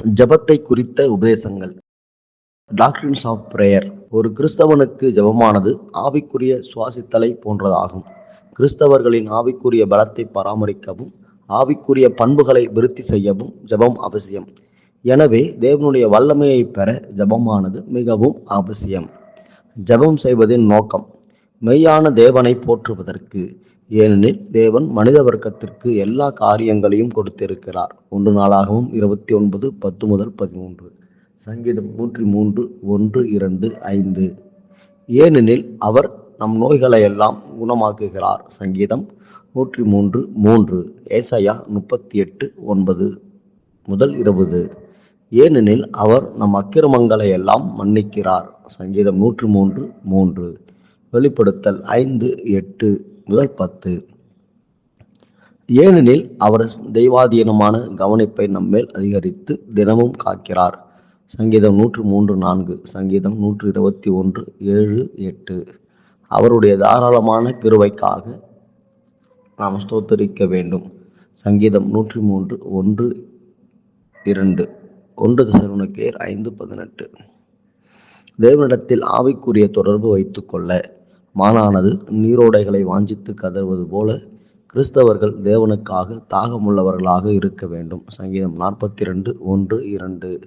ஜெபத்தை குறித்த உபதேசங்கள். டாக்டரின்ஸ் ஆஃப் பிரேயர் ஒரு கிறிஸ்தவனுக்கு ஜெபமானது ஆவிக்குரிய சுவாசித்தலை போன்றதாகும். கிறிஸ்தவர்களின் ஆவிக்குரிய பலத்தை பராமரிக்கவும் ஆவிக்குரிய பண்புகளை விருத்தி செய்யவும் ஜெபம் அவசியம். எனவே தேவனுடைய வல்லமையை பெற ஜெபமானது மிகவும் அவசியம். ஜெபம் செய்வதின் நோக்கம் மெய்யான தேவனை போற்றுவதற்கு ஏனெனில் தேவன் மனித வர்க்கத்திற்கு எல்லா காரியங்களையும் கொடுத்திருக்கிறார். ஒன்று நாளாகவும் இருபத்தி ஒன்பது பத்து முதல் பதிமூன்று. சங்கீதம் நூற்றி மூன்று ஒன்று இரண்டு ஐந்து. ஏனெனில் அவர் நம் நோய்களை எல்லாம் குணமாக்குகிறார். சங்கீதம் நூற்றி மூன்று மூன்று. ஏசையா முப்பத்தி எட்டு ஒன்பது முதல் இருபது. ஏனெனில் அவர் நம் அக்கிரமங்களை எல்லாம் மன்னிக்கிறார். சங்கீதம் நூற்று மூன்று மூன்று. வெளிப்படுத்தல் ஐந்து எட்டு. முதல் பத்து. ஏனெனில் அவர் தெய்வாதீனமான கவனிப்பை நம்மேல் அதிகரித்து தினமும் காக்கிறார். சங்கீதம் நூற்று மூன்று நான்கு சங்கீதம் நூற்று இருபத்தி ஒன்று ஏழு எட்டு. அவருடைய தாராளமான கிருவைக்காக நாம் ஸ்தோத்தரிக்க வேண்டும். சங்கீதம் நூற்றி மூன்று ஒன்று இரண்டு. ஒன்று தசருணக்கேர் ஐந்து பதினெட்டு. தேவனிடத்தில் ஆவிக்குரிய தொடர்பு வைத்துக்கொள்ள மானானது நீரோடைகளை வாஞ்சித்து கதறுவது போல கிறிஸ்தவர்கள் தேவனுக்காக தாகமுள்ளவர்களாக இருக்க வேண்டும். சங்கீதம் நாற்பத்தி ரெண்டு ஒன்று இரண்டு.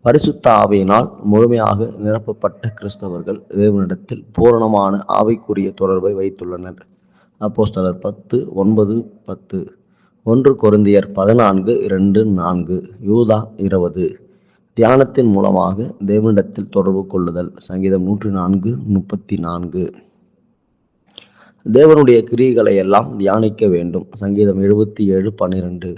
பரிசுத்த ஆவியினால் முழுமையாக நிரப்பப்பட்ட கிறிஸ்தவர்கள் தேவனிடத்தில் பூரணமான ஆவிக்குரிய தொடர்பை வைத்துள்ளனர். அப்போஸ்தலர் பத்து ஒன்பது பத்து. ஒன்று கொருந்தியர் பதினான்கு இரண்டு நான்கு. யூதா இருபது. தியானத்தின் மூலமாக தேவனிடத்தில் தொடர்பு கொள்ளுதல். சங்கீதம் நூற்றி நான்கு முப்பத்தி நான்கு. தேவனுடைய கிரியைகளை எல்லாம் தியானிக்க வேண்டும். சங்கீதம் எழுபத்தி ஏழு பன்னிரெண்டு.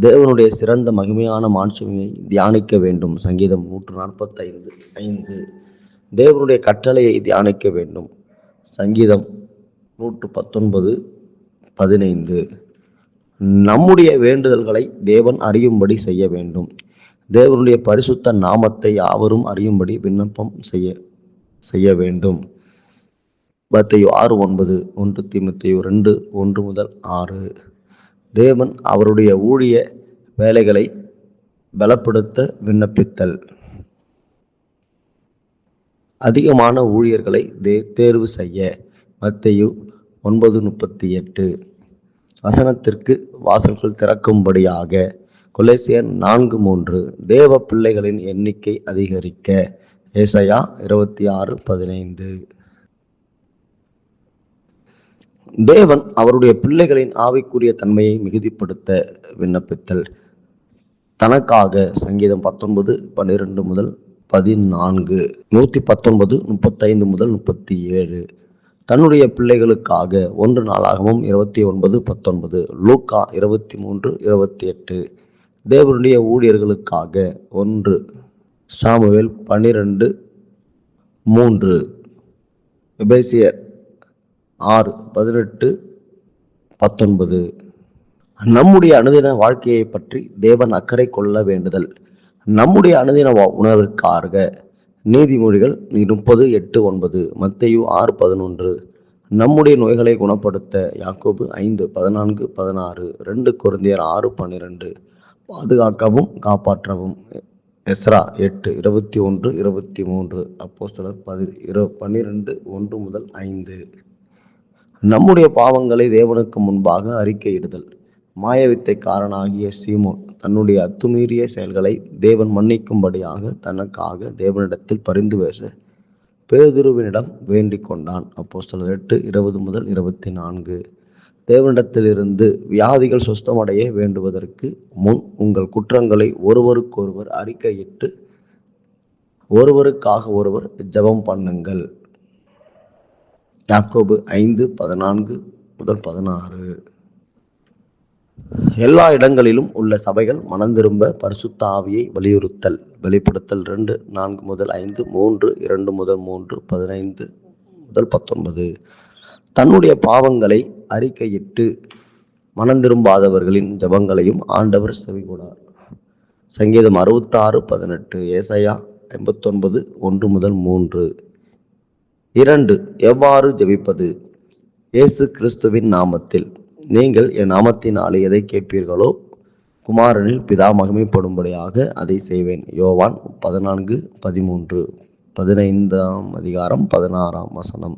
தேவனுடைய சிறந்த மகிமையான மாட்சிமையை தியானிக்க வேண்டும். சங்கீதம் நூற்று நாற்பத்தைந்து ஐந்து. தேவனுடைய கட்டளையை தியானிக்க வேண்டும். சங்கீதம் நூற்று பத்தொன்பது பதினைந்து. நம்முடைய வேண்டுதல்களை தேவன் அறியும்படி செய்ய வேண்டும். தேவனுடைய பரிசுத்த நாமத்தை யாவரும் அறியும்படி விண்ணப்பம் செய்ய செய்ய வேண்டும். மத்தையோ ஆறு ஒன்பது ஒன்று தீமத்தையோ ரெண்டு ஒன்று முதல் ஆறு. தேவன் அவருடைய ஊழிய வேலைகளை பலப்படுத்த விண்ணப்பித்தல். அதிகமான ஊழியர்களை தே தேர்வு செய்ய. மத்தையு ஒன்பது முப்பத்தி எட்டு. வசனத்திற்கு வாசல்கள் திறக்கும்படியாக. கொலேசியர் நான்கு மூன்று. தேவ பிள்ளைகளின் எண்ணிக்கை அதிகரிக்க. ஏசையா இருபத்தி ஆறு பதினைந்து. தேவன் அவருடைய பிள்ளைகளின் ஆவிக்குரிய தன்மையை மிகுதிப்படுத்த விண்ணப்பித்தல். தனக்காக சங்கீதம் பத்தொன்பது பன்னிரெண்டு முதல் பதினான்கு நூற்றி பத்தொன்பது முப்பத்தைந்து முதல் முப்பத்தி ஏழு தன்னுடைய பிள்ளைகளுக்காக ஒன்று நாளாகவும் இருபத்தி ஒன்பது பத்தொன்பது லூக்கா இருபத்தி மூன்று இருபத்தி எட்டு தேவனுடைய ஊழியர்களுக்காக ஒன்று சாமுவேல் பன்னிரெண்டு மூன்று. எபேசியர் ஆறு பதினெட்டு பத்தொன்பது. நம்முடைய அனுதின வாழ்க்கையை பற்றி தேவன் அக்கறை கொள்ள வேண்டுதல். நம்முடைய அனுதின உணர்வுக்காக நீதிமொழிகள் முப்பது எட்டு ஒன்பது மத்தையு ஆறு பதினொன்று. நம்முடைய நோய்களை குணப்படுத்த யாக்கோபு ஐந்து பதினான்கு பதினாறு ரெண்டு குருந்தியர் ஆறு பன்னிரெண்டு பாதுகாக்கவும் காப்பாற்றவும். எஸ்ரா எட்டு இருபத்தி ஒன்று இருபத்தி மூன்று. அப்போஸ்தலர் பதி இரு பன்னிரெண்டு ஒன்று முதல் ஐந்து. நம்முடைய பாவங்களை தேவனுக்கு முன்பாக அறிக்கையிடுதல். மாயவித்தைக்காரனாகிய சீமோன் தன்னுடைய அத்துமீறிய செயல்களை தேவன் மன்னிக்கும்படியாக தனக்காக தேவனிடத்தில் பரிந்து பேச பேதுருவினிடம் வேண்டிக் கொண்டான். அப்போஸ்தலர் எட்டு இருபது முதல் இருபத்தி நான்கு. தேவனிடத்திலிருந்து வியாதிகள் சுஸ்தமடைய வேண்டுவதற்கு முன் உங்கள் குற்றங்களை ஒருவருக்கொருவர் அறிக்கையிட்டு ஒருவருக்காக ஒருவர் ஜெபம் பண்ணுங்கள். யாக்கோபு ஐந்து பதினான்கு முதல் பதினாறு. எல்லா இடங்களிலும் உள்ள சபைகள் மனந்திரும்ப பரிசுத்த ஆவியை வலியுறுத்தல். வெளிப்படுத்தல் ரெண்டு நான்கு முதல் ஐந்து மூன்று இரண்டு முதல் மூன்று பதினைந்து முதல் பத்தொன்பது. தன்னுடைய பாவங்களை அறிக்கையிட்டு மனந்திரும்பாதவர்களின் ஜபங்களையும் ஆண்டவர் செவிகூடார். சங்கீதம் அறுபத்தாறு பதினெட்டு ஏசையா எண்பத்தொன்பது ஒன்று முதல் மூன்று. இரண்டு எவ்வாறு ஜெபிப்பது? இயேசு கிறிஸ்துவின் நாமத்தில். நீங்கள் என் நாமத்தினாலே எதை கேட்பீர்களோ? குமாரனில் பிதா மகிமைப்படும்படியாக அதை செய்வேன். யோவான் பதினான்கு பதிமூன்று பதினைந்தாம் அதிகாரம் பதினாறாம் வசனம்.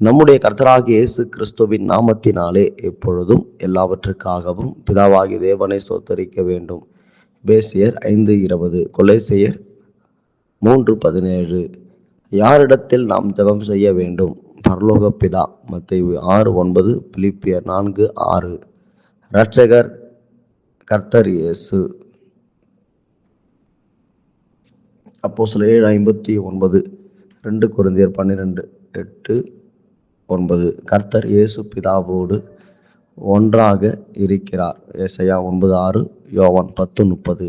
நம்முடைய கர்த்தராகிய இயேசு கிறிஸ்துவின் நாமத்தினாலே எப்பொழுதும் எல்லாவற்றுக்காகவும் பிதாவாகி தேவனை சோத்தரிக்க வேண்டும். பேசியர் ஐந்து இருபது கொலை செய்யர் மூன்று பதினேழு யாரிடத்தில் நாம் ஜெபம் செய்ய வேண்டும்? பரலோக பிதா மத்தை ஆறு ஒன்பது பிலிப்பியர் நான்கு ஆறு. இரட்சகர் கர்த்தர் இயேசு. அப்போ சில ஏழு ஐம்பத்தி ஒன்பது ரெண்டு குருந்தியர் பன்னிரெண்டு எட்டு ஒன்பது. கர்த்தர் இயேசு பிதாவோடு ஒன்றாக இருக்கிறார். ஏசையா ஒன்பது ஆறு யோவான் பத்து முப்பது.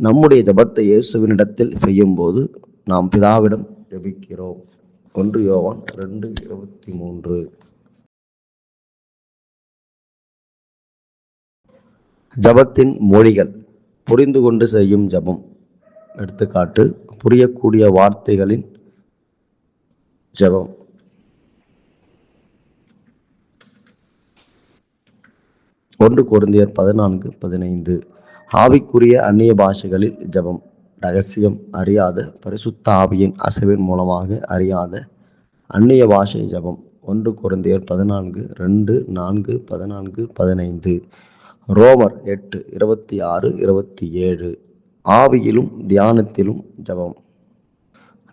நம்முடைய ஜபத்தை இயேசுவினிடத்தில் செய்யும்போது நாம் பிதாவிடம் ஜெபிக்கிறோம் ஒன்று யோவான் ரெண்டு இருபத்தி மூன்று ஜபத்தின் மொழிகள். புரிந்து கொண்டு செய்யும் ஜபம். எடுத்துக்காட்டு புரியக்கூடிய வார்த்தைகளின் ஜபம். ஒன்று குருந்தியர் பதினான்கு பதினைந்து. ஆவிக்குரிய அந்நிய பாஷைகளில் ஜபம். ரகசியம் அறியாத பரிசுத்த ஆவியின் அசைவின் மூலமாக அறியாத அந்நிய பாஷை ஜபம். ஒன்று குறைந்தையர் பதினான்கு ரெண்டு நான்கு பதினான்கு பதினைந்து. ரோமர் எட்டு இருபத்தி ஆறு இருபத்தி ஏழு. ஆவியிலும் தியானத்திலும் ஜபம்.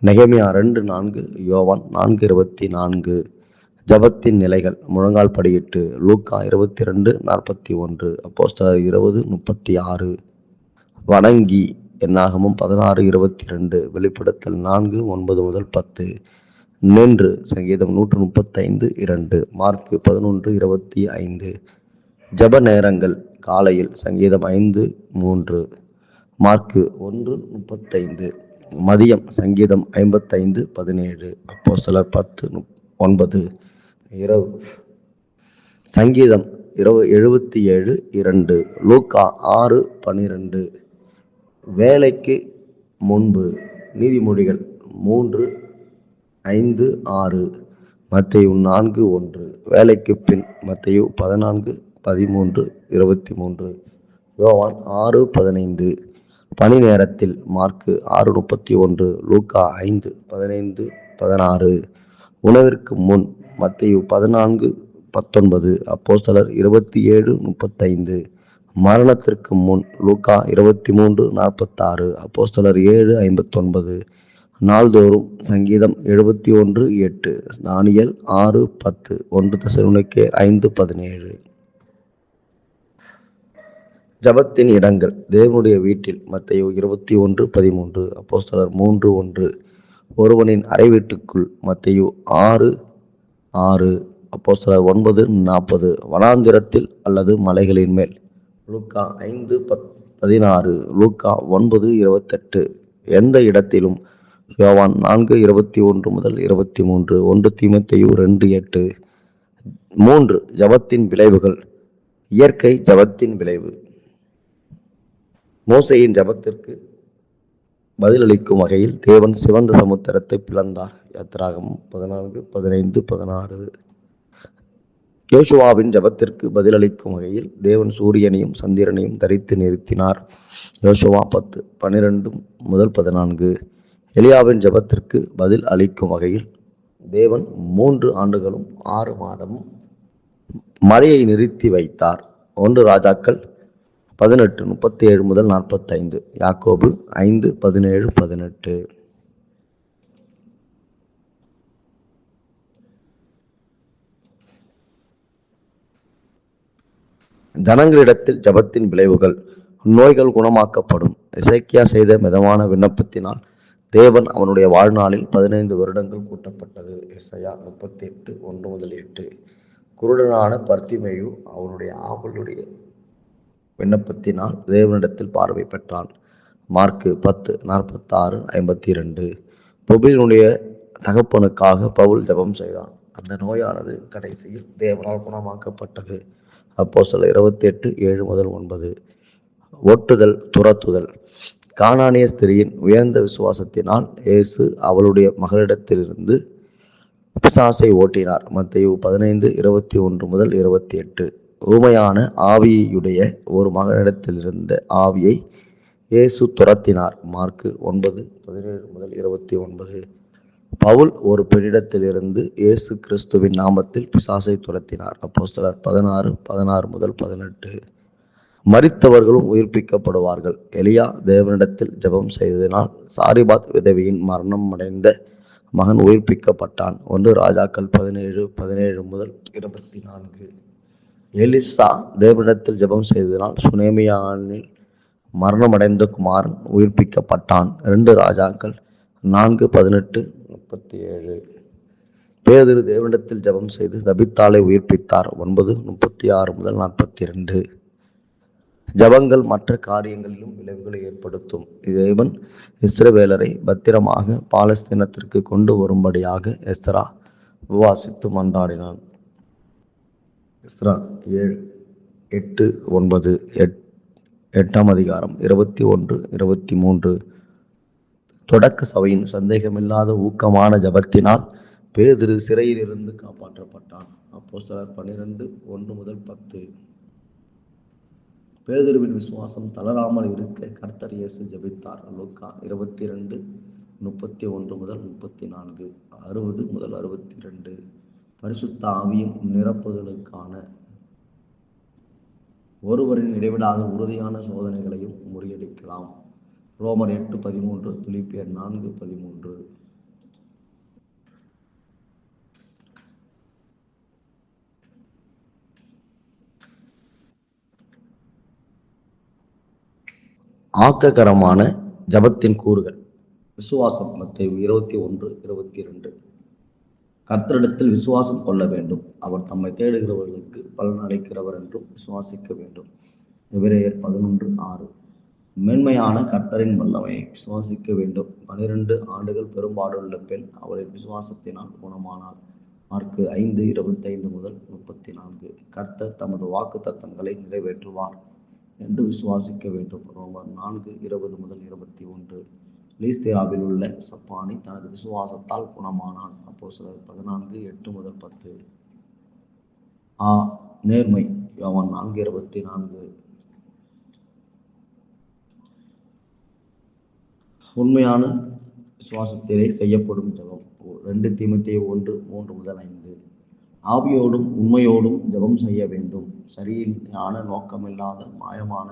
நெகமியா ரெண்டு நான்கு யோவான் நான்கு இருபத்தி நான்கு. ஜபத்தின் நிலைகள் முழங்கால் படியிட்டு லூக்கா இருபத்தி ரெண்டு நாற்பத்தி ஒன்று அப்போஸ்தலர் இருபது முப்பத்தி ஆறு. வணங்கி. என்னாகமும் பதினாறு இருபத்தி ரெண்டு வெளிப்படுத்தல் நான்கு ஒன்பது முதல் பத்து நின்று சங்கீதம் நூற்று முப்பத்தைந்து இரண்டு மார்க்கு பதினொன்று இருபத்தி ஐந்து ஜப நேரங்கள் காலையில் சங்கீதம் ஐந்து மூன்று மார்க்கு ஒன்று முப்பத்தைந்து மதியம் சங்கீதம் ஐம்பத்தைந்து பதினேழு அப்போஸ்தலர் பத்து ஒன்பது இரவு சங்கீதம் இரவு எழுபத்தி ஏழு இரண்டு லூக்கா ஆறு பன்னிரெண்டு வேலைக்கு முன்பு நீதிமொழிகள் மூன்று ஐந்து ஆறு மத்தையு நான்கு ஒன்று வேலைக்கு பின் மத்தையு பதினான்கு பதிமூன்று இருபத்தி மூன்று யோவான் ஆறு பதினைந்து பணி நேரத்தில் மார்க்கு ஆறு முப்பத்தி ஒன்று லூக்கா ஐந்து பதினைந்து பதினாறு உணவிற்கு முன் மத்தையு பதினான்கு பத்தொன்பது அப்போஸ்தலர் இருபத்தி ஏழு முப்பத்தைந்து மரணத்திற்கு முன் லூக்கா இருபத்தி மூன்று நாற்பத்தாறு அப்போஸ்தலர் ஏழு ஐம்பத்தொன்பது நாள்தோறும் சங்கீதம் எழுபத்தி ஒன்று எட்டு தானியல் ஆறு பத்து ஒன்று தசருணைக்கே ஐந்து பதினேழு. ஜபத்தின் இடங்கள் தேவனுடைய வீட்டில் மத்தையோ இருபத்தி ஒன்று பதிமூன்று அப்போஸ்தலர் மூன்று ஒன்று ஒருவனின் அறை வீட்டுக்குள் மத்தையோ ஆறு ஆறு அப்போஸ்தலர் ஒன்பது நாற்பது வனாந்திரத்தில் அல்லது மலைகளின் மேல். லூக்கா ஐந்து பத் பதினாறு லூக்கா ஒன்பது இருபத்தெட்டு. எந்த இடத்திலும் யோவான் நான்கு இருபத்தி ஒன்று முதல் இருபத்தி மூன்று ஒன்று தீமத்தையு ரெண்டு எட்டு. மூன்று ஜபத்தின் விளைவுகள். இயற்கை ஜபத்தின் விளைவு. மோசையின் ஜபத்திற்கு பதிலளிக்கும் வகையில் தேவன் சிவந்த சமுத்திரத்தை பிளந்தார். யாத்திராகம் பதினான்கு பதினைந்து பதினாறு. யோசுவாவின் ஜபத்திற்கு பதிலளிக்கும் வகையில் தேவன் சூரியனையும் சந்திரனையும் தரித்து நிறுத்தினார். யோசுவா பத்து பன்னிரெண்டு முதல் பதினான்கு. எலியாவின் ஜபத்திற்கு பதில் அளிக்கும் வகையில் தேவன் மூன்று ஆண்டுகளும் ஆறு மாதமும் மழையை நிறுத்தி வைத்தார். ஒன்று ராஜாக்கள் பதினெட்டு முப்பத்தி ஏழு முதல் நாற்பத்தைந்து. யாக்கோபு ஐந்து பதினேழு பதினெட்டு. ஜனங்களிடத்தில் ஜபத்தின் விளைவுகள் நோய்கள் குணமாக்கப்படும். இசைக்கியா செய்த மிதமான விண்ணப்பத்தினால் தேவன் அவனுடைய வாழ்நாளில் பதினைந்து வருடங்கள் கூட்டப்பட்டது. இசையா முப்பத்தி எட்டு ஒன்று முதல் எட்டு. குருடனான பர்த்திமேயு அவனுடைய ஆவலுடைய விண்ணப்பத்தினால் தேவனிடத்தில் பார்வை பெற்றான். மார்க்கு பத்து நாற்பத்தாறு ஐம்பத்தி ரெண்டு பொபிலினுடைய தகப்பனுக்காக பவுல் ஜெபம் செய்தான். அந்த நோயானது கடைசியில் தேவனால் குணமாக்கப்பட்டது. அப்போ சில இருபத்தி எட்டு ஏழு முதல் ஒன்பது. ஒட்டுதல் துரத்துதல். காணானிய ஸ்திரியின் உயர்ந்த விசுவாசத்தினால் இயேசு அவளுடைய மகளிடத்திலிருந்து பிசாசை ஓட்டினார். மத்தையு பதினைந்து இருபத்தி ஒன்று முதல் இருபத்தி எட்டு ஊமையான ஆவியுடைய ஒரு மகனிடத்திலிருந்த ஆவியை இயேசு துரத்தினார். மார்க்கு ஒன்பது பதினேழு முதல் இருபத்தி ஒன்பது. பவுல் ஒரு பெண்ணிடத்திலிருந்து இயேசு கிறிஸ்துவின் நாமத்தில் பிசாசை துரத்தினார். அப்போஸ்தலர் பதினாறு பதினாறு முதல் பதினெட்டு. மரித்தவர்களும் உயிர்ப்பிக்கப்படுவார்கள். எலியா தேவனிடத்தில் ஜெபம் செய்ததினால் சாரிபாத் விதவியின் மரணம் அடைந்த மகன் உயிர்ப்பிக்கப்பட்டான். ஒன்று ராஜாக்கள் பதினேழு பதினேழு முதல் இருபத்தி நான்கு எலிசா தேவனிடத்தில் ஜெபம் செய்ததினால் சுனேமியானில் மரணமடைந்த குமாரன் உயிர்ப்பிக்கப்பட்டான். ரெண்டு ராஜாக்கள் நான்கு பதினெட்டு முப்பத்தி ஏழு பேதிரு தேவனிடத்தில் ஜபம் செய்து தபித்தாலை உயிர்ப்பித்தார். ஒன்பது முப்பத்தி ஆறு முதல் நாற்பத்தி ரெண்டு ஜபங்கள் மற்ற காரியங்களிலும் விளைவுகளை ஏற்படுத்தும். தேவன் இஸ்ரவேலரை பத்திரமாக பாலஸ்தீனத்திற்கு கொண்டு வரும்படியாக எஸ்ரா விவாசித்து மன்றாடினான். எஸ்ரா ஏழு எட்டு ஒன்பது எட் எட்டாம் அதிகாரம் இருபத்தி ஒன்று இருபத்தி மூன்று. தொடக்க சபையின் சந்தேகமில்லாத ஊக்கமான ஜபத்தினால் பேதிரு சிறையிலிருந்து காப்பாற்றப்பட்டான். அப்போஸ்தலர் பன்னிரெண்டு ஒன்று முதல் பத்து. பேதிருவின் விசுவாசம் தளராமல் இருக்க கர்த்தர் இயேசு ஜெபித்தார். லோக்கா இருபத்தி ரெண்டு முப்பத்தி ஒன்று முதல் முப்பத்தி நான்கு. அறுபது முதல் அறுபத்தி ரெண்டு பரிசுத்த ஆவியின் நிரப்புதலுக்கான ஒருவரின் இடைவிடாத உறுதியான சோதனைகளையும் முறியடிக்கலாம். ரோமர் எட்டு பதிமூன்று பிலிப்பியர் நான்கு பதிமூன்று. ஆக்ககரமான ஜபத்தின் கூறுகள். விசுவாசம் மத்திய இருபத்தி ஒன்று இருபத்தி இரண்டு. கர்த்தரிடத்தில் விசுவாசம் கொள்ள வேண்டும். அவர் தம்மை தேடுகிறவர்களுக்கு பலன் அளிக்கிறவர் என்றும் விசுவாசிக்க வேண்டும். எபிரேயர் பதினொன்று ஆறு. மேன்மையான கர்த்தரின் வல்லமையை விசுவாசிக்க வேண்டும். பனிரெண்டு ஆண்டுகள் பெரும்பாடுள்ள பெண் அவளின் விசுவாசத்தினால் குணமானாள். மார்க்கு ஐந்து இருபத்தைந்து முதல் முப்பத்தி நான்கு. கர்த்தர் தமது வாக்கு தத்தங்களை நிறைவேற்றுவார் என்று விசுவாசிக்க வேண்டும். ரோமர் நான்கு இருபது முதல் இருபத்தி ஒன்று. லீஸ்தியாவில் உள்ள சப்பானி தனது விசுவாசத்தால் குணமானான் அப்போ சிலர் பதினான்கு எட்டு முதல் பத்து. ஆ நேர்மை. யோவான் நான்கு இருபத்தி நான்கு. உண்மையான விசுவாசத்திலே செய்யப்படும் ஜெபம். ரெண்டு தீமத்தே ஒன்று மூன்று முதல் ஐந்து. ஆவியோடும் உண்மையோடும் ஜெபம் செய்ய வேண்டும். சரியான நோக்கமில்லாத மாயமான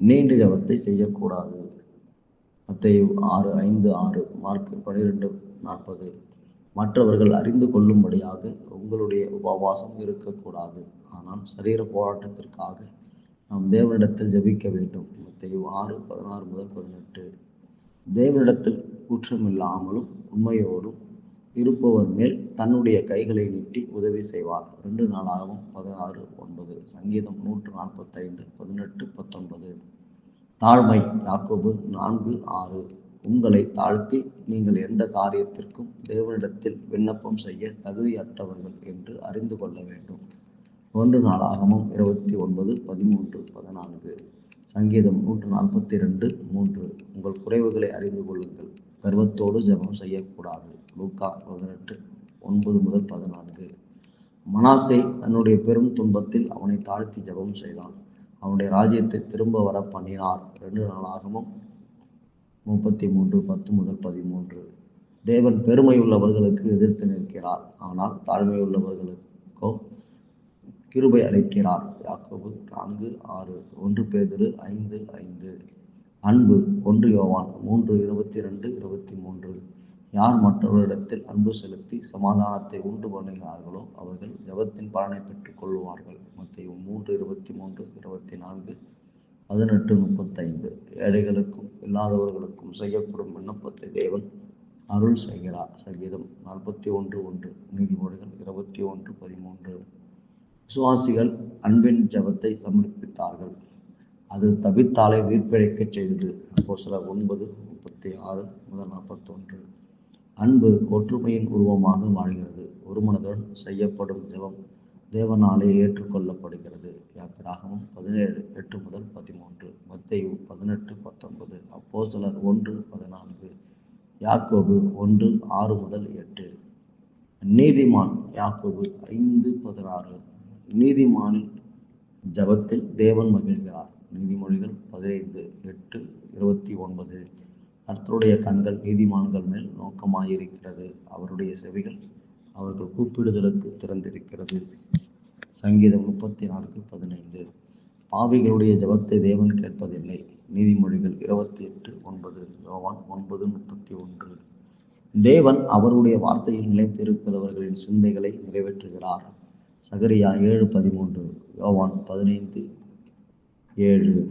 நீண்ட ஜெபத்தை செய்யக்கூடாது. மத்தேயு ஆறு ஐந்து ஆறு மார்க் பனிரெண்டு நாற்பது. மற்றவர்கள் அறிந்து கொள்ளும்படியாக உங்களுடைய உபவாசம் இருக்கக்கூடாது. ஆனால் சரீர போராட்டத்திற்காக நாம் தேவனிடத்தில் ஜெபிக்க வேண்டும். மத்தேயு ஆறு பதினாறு முதல் பதினெட்டு. தேவனிடத்தில் குற்றமில்லாமலும் உண்மையோடும் இருப்பவர் மேல் தன்னுடைய கைகளை நீட்டி உதவி செய்வார். ரெண்டு நாளாகவும் பதினாறு ஒன்பது. சங்கீதம் நூற்று நாற்பத்தைந்து பதினெட்டு பத்தொன்பது. தாழ்மை யாக்கோபு நான்கு ஆறு. உங்களை தாழ்த்தி நீங்கள் எந்த காரியத்திற்கும் தேவனிடத்தில் விண்ணப்பம் செய்ய தகுதியற்றவர்கள் என்று அறிந்து கொள்ள வேண்டும். ஒன்று நாளாகமும் இருபத்தி ஒன்பது பதிமூன்று பதினான்கு சங்கீதம் நூற்று நாற்பத்தி ரெண்டு மூன்று. உங்கள் குறைவுகளை அறிந்து கொள்ளுங்கள். கர்வத்தோடு ஜெபம் செய்யக்கூடாது. லூக்கா பதினெட்டு ஒன்பது முதல் பதினான்கு. மனாசே தன்னுடைய பெரும் துன்பத்தில் அவனை தாழ்த்தி ஜெபம் செய்தான். அவனுடைய ராஜ்யத்தை திரும்ப வர பண்ணினார். ரெண்டு நாளாகவும் முப்பத்தி மூன்று பத்து முதல் பதிமூன்று. தேவன் பெருமையுள்ளவர்களுக்கு எதிர்த்து நிற்கிறார். ஆனால் தாழ்மையுள்ளவர்களுக்கோ கிருபை அளிக்கிறார். யாக்கோபு நான்கு ஆறு ஒன்று பேதிரு ஐந்து ஐந்து. அன்பு ஒன்று யோவான் மூன்று இருபத்தி ரெண்டு இருபத்தி மூன்று யார் மற்றவரிடத்தில் அன்பு செலுத்தி சமாதானத்தை உண்டு பண்ணுகிறார்களோ அவர்கள் ஜபத்தின் பலனை பெற்றுக் கொள்வார்கள். மத்திய மூன்று இருபத்தி மூன்று இருபத்தி நான்கு பதினெட்டு முப்பத்தைந்து. ஏழைகளுக்கும் இல்லாதவர்களுக்கும் செய்யப்படும் விண்ணப்பத்தை தேவன் அருள் செய்கிறார். சங்கீதம் நாற்பத்தி ஒன்று ஒன்று. நீதிமொழிகள் இருபத்தி ஒன்று பதிமூன்று. விசுவாசிகள் அன்பின் ஜபத்தை சமர்ப்பித்தார்கள். அது தபித்தாலை உயிர்ப்பிழைக்கச் செய்தது. அப்போ சில ஒன்பது முப்பத்தி ஆறு முதல் நாற்பத்தொன்று. அன்பு ஒற்றுமையின் உருவமாக வாழ்கிறது ஒருமனதுடன் செய்யப்படும் ஜெபம் தேவனாலே ஏற்றுக்கொள்ளப்படுகிறது. யாத்திராகவும் பதினேழு எட்டு முதல் பதிமூன்று. மத்தையு பதினெட்டு பத்தொன்பது. அப்போ சிலர் ஒன்று பதினான்கு. யாக்கோபு ஒன்று ஆறு முதல் எட்டு. நீதிமான் யாக்கோபு ஐந்து பதினாறு. நீதிமானின் ஜபத்தில் தேவன் மகிழ்கிறார். நீதிமொழிகள் பதினைந்து எட்டு இருபத்தி ஒன்பது. கர்த்தருடைய கண்கள் நீதிமான்கள் மேல் நோக்கமாயிருக்கிறது. அவருடைய செவிகள் அவர்கள் கூப்பிடுதலுக்கு திறந்திருக்கிறது. சங்கீதம் முப்பத்தி நான்கு பதினைந்து. பாவிகளுடைய ஜபத்தை தேவன் கேட்பதில்லை. நீதிமொழிகள் இருபத்தி எட்டு ஒன்பது யோவான் ஒன்பது முப்பத்தி ஒன்று. தேவன் அவருடைய வார்த்தையில் நிலைத்திருக்கிறவர்களின் சிந்தைகளை நிறைவேற்றுகிறார். சகரியா ஏழு பதிமூன்று யோவான் பதினைந்து ஏழு.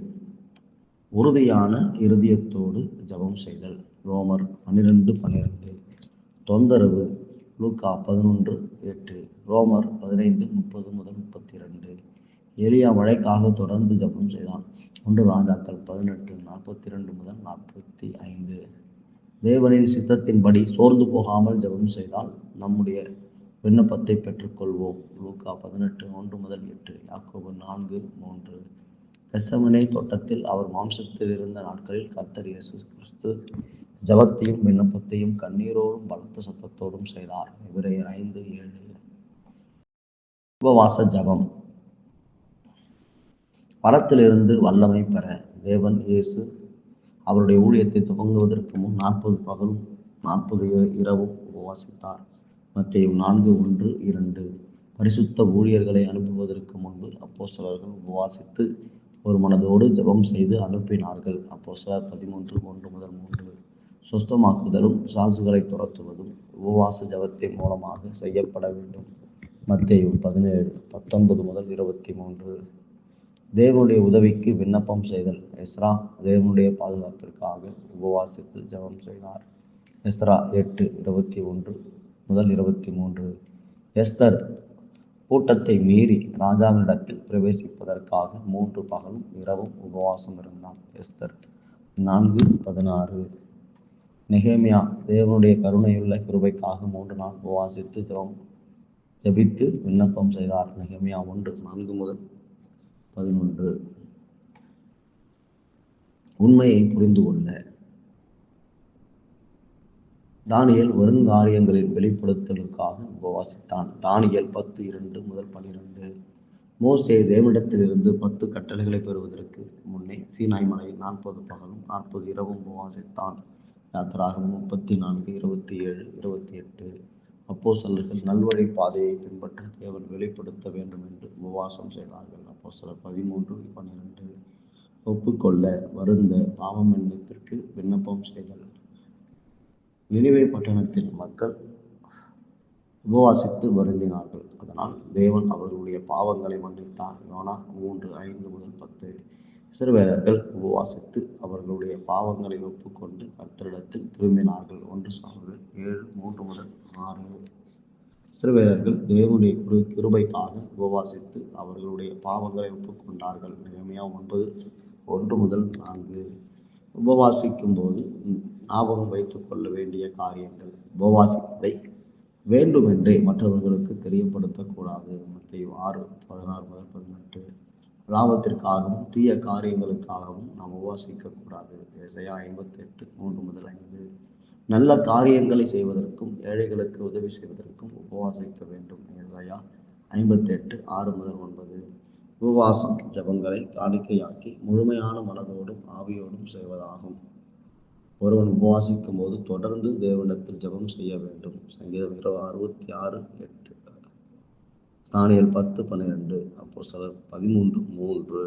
உறுதியான இருதயத்தோடு ஜபம் செய்தல். ரோமர் பன்னிரெண்டு பன்னிரெண்டு. தொந்தரவு. லூக்கா பதினொன்று எட்டு. ரோமர் பதினைந்து முப்பது முதல் முப்பத்தி ரெண்டு எளியா மழைக்காக தொடர்ந்து ஜபம் செய்தான். ஒன்று ராஜாக்கள் பதினெட்டு நாற்பத்தி ரெண்டு முதல் நாற்பத்தி ஐந்து. தேவனின் சித்தத்தின்படி சோர்ந்து போகாமல் ஜபம் செய்தால் நம்முடைய விண்ணப்பத்தை பெற்றுக்கொள்வோம். லூக்கா பதினெட்டு ஒன்று முதல் எட்டு யாக்கோபு நான்கு மூன்று. கெசமனே தோட்டத்தில் அவர் மாம்சத்தில் இருந்த நாட்களில் கர்த்தர் இயேசு கிறிஸ்து ஜபத்தையும் விண்ணப்பத்தையும் கண்ணீரோடும் பலத்த சத்தத்தோடும் செய்தார். இவரை ஐந்து ஏழு. உபவாச ஜபம். பரத்திலிருந்து வல்லமை பெற தேவன் இயேசு அவருடைய ஊழியத்தை துவங்குவதற்கு முன் நாற்பது பகலும் நாற்பது இரவும் உபவாசித்தார். மத்திய நான்கு ஒன்று இரண்டு. பரிசுத்த ஊழியர்களை அனுப்புவதற்கு முன்பு அப்போஸ்தலர்கள் உபவாசித்து ஒரு மனதோடு ஜெபம் செய்து அனுப்பினார்கள். அப்போஸ்தலர் பதிமூன்று ஒன்று முதல் மூன்று. சுஸ்தமாக்குதலும் சாசுகளை துரத்துவதும் உபவாச ஜபத்தின் மூலமாக செய்யப்பட வேண்டும். மத்திய பதினேழு பத்தொன்பது முதல் இருபத்தி மூன்று. தேவனுடைய உதவிக்கு விண்ணப்பம் செய்தல். எஸ்ரா தேவனுடைய பாதுகாப்பிற்காக உபவாசித்து ஜெபம் செய்தார். எஸ்ரா எட்டு இருபத்தி ஒன்று. முதல் இருபத்தி மூன்று. எஸ்தர் கூட்டத்தை மீறி ராஜாவினிடத்தில் பிரவேசிப்பதற்காக மூன்று பகலும் இரவும் உபவாசம் இருந்தான் எஸ்தர். நான்கு பதினாறு. நெகேமியா தேவனுடைய கருணையுள்ள கிருபைக்காக மூன்று நாள் உபவாசித்து ஜபம் ஜபித்து விண்ணப்பம் செய்தார். நெகேமியா ஒன்று நான்கு முதல் பதினொன்று. உண்மையை புரிந்து கொள்ள தானியல் வருங்காரியங்களின் வெளிப்படுத்தலுக்காக உபவாசித்தான். தானியல் பத்து இரண்டு முதல் பன்னிரெண்டு மோசே தேவனிடத்திலிருந்து பத்து கட்டளைகளை பெறுவதற்கு முன்னே சீனாய் மலையில் நாற்பது பகலும் நாற்பது இரவும் உபவாசித்தான். யாத்திராகவும் முப்பத்தி நான்கு இருபத்தி ஏழு இருபத்தி எட்டு அப்போ சிலர்கள் நல்வழி பாதையை பின்பற்ற தேவன் வெளிப்படுத்த வேண்டும் என்று உபவாசம் செய்தார்கள். அப்போ சிலர் பதிமூன்று பன்னிரெண்டு ஒப்புக்கொள்ள வருந்த பாவம் எண்ணத்திற்கு விண்ணப்பம் செய்தல். நினைவே பட்டணத்தில் மக்கள் உபவாசித்து வருந்தினார்கள். அதனால் தேவன் அவர்களுடைய பாவங்களை மன்னித்தார். யோனா மூன்று ஐந்து முதல் பத்து சிறுவேலர்கள் உபவாசித்து அவர்களுடைய பாவங்களை ஒப்புக்கொண்டு கட்டிடத்தில் திரும்பினார்கள். ஒன்று சாமுவேல் ஏழு மூன்று முதல் ஆறு சிறுவேலர்கள் தேவனுடைய குரு கிருபைக்காக உபவாசித்து அவர்களுடைய பாவங்களை ஒப்புக்கொண்டார்கள். நிலைமையாக ஒன்பது ஒன்று முதல் நான்கு. உபவாசிக்கும் போது ஞாபகம் வைத்துக் கொள்ள வேண்டிய காரியங்கள் உபவாசிப்பதை வேண்டுமென்றே மற்றவர்களுக்கு தெரியப்படுத்தக்கூடாது. மத்திய ஆறு பதினாறு முதல் பதினெட்டு. லாபத்திற்காகவும் தீய காரியங்களுக்காகவும் நாம் உபவாசிக்கக்கூடாது. விசையா ஐம்பத்தி எட்டு மூன்று முதல் ஐந்து. நல்ல காரியங்களை செய்வதற்கும் ஏழைகளுக்கு உதவி செய்வதற்கும் உபவாசிக்க வேண்டும். விசையா ஐம்பத்தி எட்டு ஆறு முதல் ஒன்பது. உபவாசம் ஜபங்களை காணிக்கையாக்கி முழுமையான மனதோடும் ஆவியோடும் செய்வதாகும். ஒருவன் உபவாசிக்கும் போது தொடர்ந்து தேவனிடத்தில் ஜெபம் செய்ய வேண்டும். சங்கீதம் இருபது அறுபத்தி ஆறு எட்டு. தானியல் பத்து பன்னிரெண்டு. அப்போ சிலர் பதிமூன்று மூன்று.